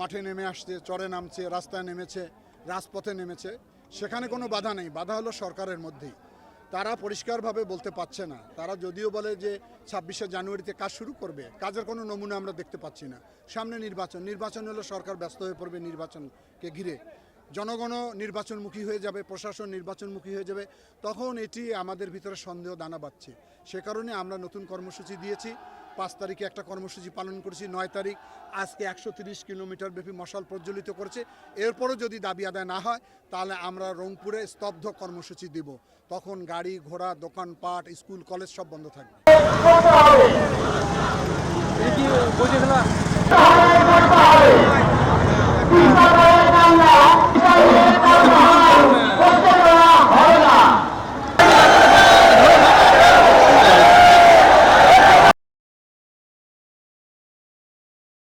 মাঠে নেমে আসছে, চরে নামছে, রাস্তায় নেমেছে, রাজপথে নেমেছে, সেখানে কোনো বাধা নেই, বাধা হলো সরকারের মধ্যেই। তারা পরিষ্কারভাবে বলতে পারছে না। তারা যদিও বলে যে ছাব্বিশে জানুয়ারিতে কাজ শুরু করবে, কাজের কোনো নমুনা আমরা দেখতে পাচ্ছি না। সামনে নির্বাচন নির্বাচন হলে সরকার ব্যস্ত হয়ে পড়বে নির্বাচনকে ঘিরে। জনগণও নির্বাচনমুখী হয়ে যাবে, প্রশাসন নির্বাচনমুখী হয়ে যাবে, তখন এটি আমাদের ভিতরে সন্দেহ দানা বাঁধছে। সে কারণে আমরা নতুন কর্মসূচি দিয়েছি। পাঁচ তারিখে একটা কর্মসূচি পালন করেছি, নয় তারিখ। আজকে একশো তিরিশ কিলোমিটার ব্যাপী মশাল প্রজ্বলিত করেছে। এরপরও যদি দাবি আদায় না হয়, তাহলে আমরা রংপুরে স্তব্ধ কর্মসূচি দিব। তখন গাড়ি, ঘোড়া দোকানপাট স্কুল, কলেজ সব বন্ধ থাকবে।